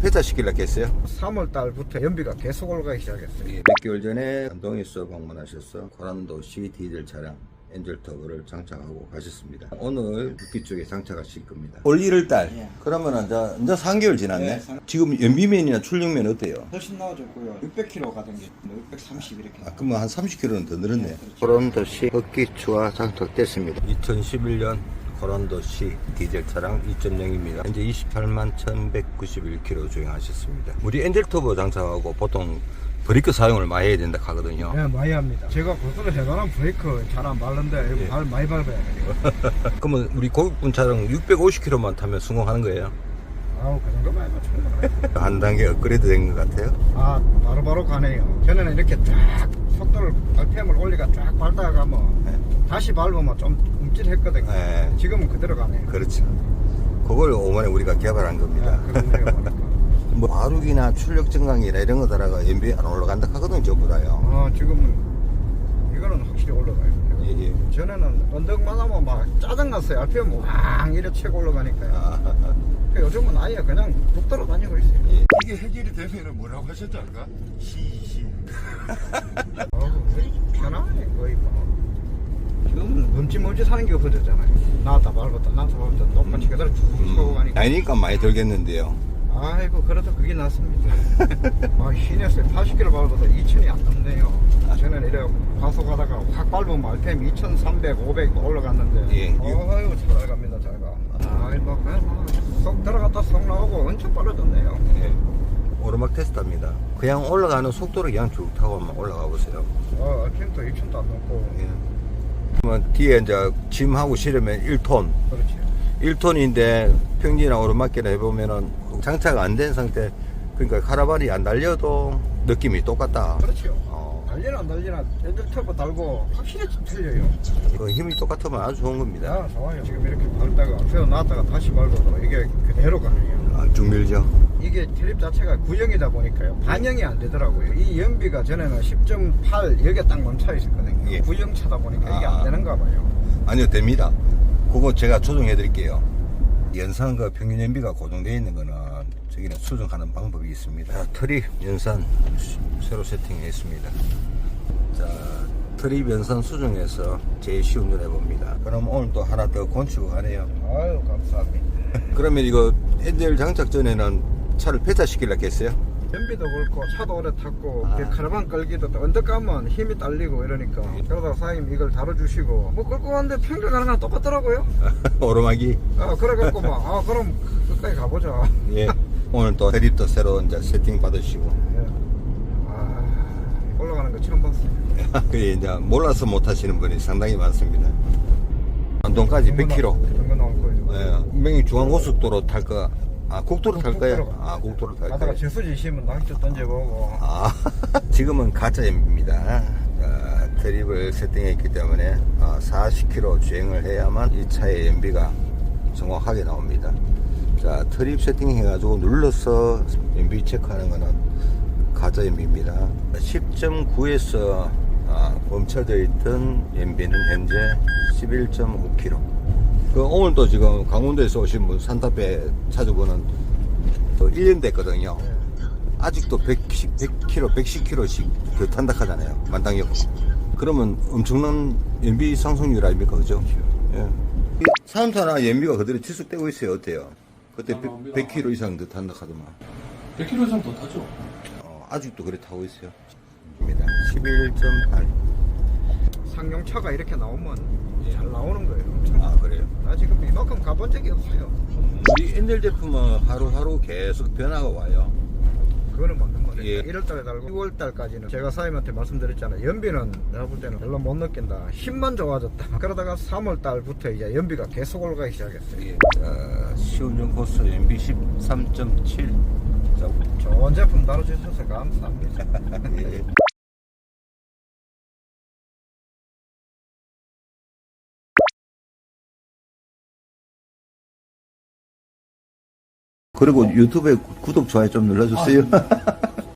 폐차시키려고 했어요? 3월 달부터 연비가 계속 올라가기 시작했어요. 몇 개월 전에 안동에서 방문하셔서 고란도시 디젤 차량 엔젤터브를 장착하고 가셨습니다. 오늘 북기 쪽에 장착하실 겁니다. 올 1월 달. 예. 그러면 이제, 이제 3개월 지났네. 네, 삼- 지금 연비면이나 출력면 어때요? 훨씬 나아졌고요. 600km 가던 게 630 이렇게. 아, 그러면 한 30km는 더 늘었네. 네, 그렇죠. 고란도시 흑기추가 장착됐습니다. 2011년 고란도시 디젤 차량 2.0입니다. 현재 28만 1191km 주행하셨습니다. 우리 엔젤터보 장착하고 보통 브레이크 사용을 많이 해야 된다 하거든요. 네, 많이 합니다. 제가 고속에 대단한 브레이크 잘 안 밟는데 이거 예. 발 많이 밟아야 돼요. 그러면 우리 고객분 차량 650km만 타면 성공하는 거예요? 아우 그 정도만 해도 충분해. 한 단계 업그레이드 된 것 같아요. 아 바로바로 가네요. 전에는 이렇게 쫙 속도를 RPM을 올리가 쫙 밟다가 가면 네. 다시 밟으면 좀 움찔했거든요. 네. 지금은 그대로 가네요. 그렇죠. 그걸 오만에 우리가 개발한 겁니다. 아. 뭐 마룩이나 출력 증강이나 이런 거 따라가 연비 안 올라간다 하거든요, 전부 다요. 어, 지금은 이거는 확실히 올라가요. 예, 예. 전에는 언덕만 하면 막 짜증났어요. RPM 왕 이래 치고 올라가니까요. 아, 그 요즘은 아예 그냥 뚝 떨어 다니고 있어요. 예. 이게 해결이 되면 뭐라고 하셨지 않을까? 시시. 어, 편하네 거의 뭐. 지금은 멈칫멈칫 하는 게 없어졌잖아요. 나왔다 말았다 나왔다 말았다 똑같이 그대로 쭉 서고 가니까. 나이니까 많이 들겠는데요. 아이고 그래도 그게 낫습니다. 아 시내에서 80km 밟아도 2000이 안 넘네요. 전에는 이래 가속하다가 확 밟으면 RPM 2300, 500 올라갔는데 예. 잘 갑니다 잘 가. 아이 뭐 그냥 뭐쏙 들어갔다 쏙 나오고 엄청 빨라졌네요. 예. 오르막 테스트합니다. 그냥 올라가는 속도를 그냥 쭉 타고만 올라가 보세요. 어 RPM도 2000도 안 넘고 예. 그러면 뒤에 이제 짐하고 실으면 1톤. 그렇지. 1톤인데 평지나 오르막길에 해보면은 장착 안 된 상태 그러니까 카라반이 안 달려도 느낌이 똑같다. 그렇죠. 어, 달리나 안 달리나 핸들 터보 달고 확실히 좀 틀려요. 그 힘이 똑같으면 아주 좋은 겁니다. 야 좋아요. 지금 이렇게 밟다가 세워놨다가 다시 밟아도 이게 그대로 가네요. 아, 쭉 밀죠. 이게 트립 자체가 구형이다 보니까요. 반영이 안 되더라고요. 이 연비가 전에는 10.8 여기에 딱 멈춰 있었거든요. 예. 구형 차다 보니까 이게 아. 안 되는가 봐요. 아니요, 됩니다. 그거 제가 조정해 드릴게요. 연산과 평균 연비가 고정되어 있는 거는 저기는 수정하는 방법이 있습니다. 자, 트립 연산 시- 새로 세팅했습니다. 자, 트립 연산 수정해서 제일 쉬운 걸 해봅니다. 그럼 오늘 또 하나 더 건축을 하네요. 아유 감사합니다. 그러면 이거 엔젤 장착 전에는 차를 폐차시키려고 했어요? 연비도 그렇고 차도 오래 탔고 아. 그 카라반 끌기도 또 언덕 가면 힘이 딸리고 이러니까 그러다가 사장님 이걸 다뤄주시고 뭐 끌고 갔는데 평균 가는 건 똑같더라고요. 오르막이 아 그래갖고 막 아 그럼 끝까지 가보자. 예. 오늘 또 트립도 새로 이제 세팅 받으시고 예. 아 올라가는 거 처음 봤어요. 그 이제 몰라서 못 하시는 분이 상당히 많습니다. 안동까지 100km. 그런 거 나올 거예요. 예, 분명히 중앙고속도로 탈 거, 아, 국도로 탈 거예요? 국도로 가. 아, 국도로 탈 가다가 거예요? 지수지 있으면 낚시 던져보고 아, 지금은 가짜입니다. 자, 트립을 세팅했기 때문에 아, 40km 주행을 해야만 이 차의 연비가 정확하게 나옵니다. 자, 트립 세팅 해가지고 눌러서 연비 체크하는 거는 가짜 연비입니다. 10.9에서 아, 멈춰져 있던 연비는 현재 11.5km. 그 오늘도 지금 강원도에서 오신 분 산타페 찾아보는 그 1년 됐거든요. 아직도 110, 100km, 110km씩 그 탄다 하잖아요. 만당역. 그러면 엄청난 연비 상승률 아닙니까? 그죠? 예. 이 사람타나 연비가 그대로 지속되고 있어요. 어때요? 그때 100, km 이상 더 탄다 하더만. 100km 이상 더 타죠. 어, 아직도 그래 타고 있어요. 입니다. 11.8. 상용차가 이렇게 나오면 잘 나오는 거예요. 아, 그래요? 나 지금 이만큼 가본 적이 없어요. 우리 엔젤 제품은 하루하루 계속 변화가 와요. 그거는 맞는 말이에요. 예. 1월 달에 달고 6월 달까지는 제가 사장님한테 말씀드렸잖아요. 연비는 내가 볼 때는 별로 못 느낀다. 힘만 좋아졌다. 그러다가 3월 달부터 이제 연비가 계속 올라가기 시작했어요. 예. 자, 시운전 코스 연비 13.7. 자, 좋은 제품 다뤄주셔서 감사합니다. 예. 그리고 유튜브에 구독, 좋아요 좀 눌러주세요.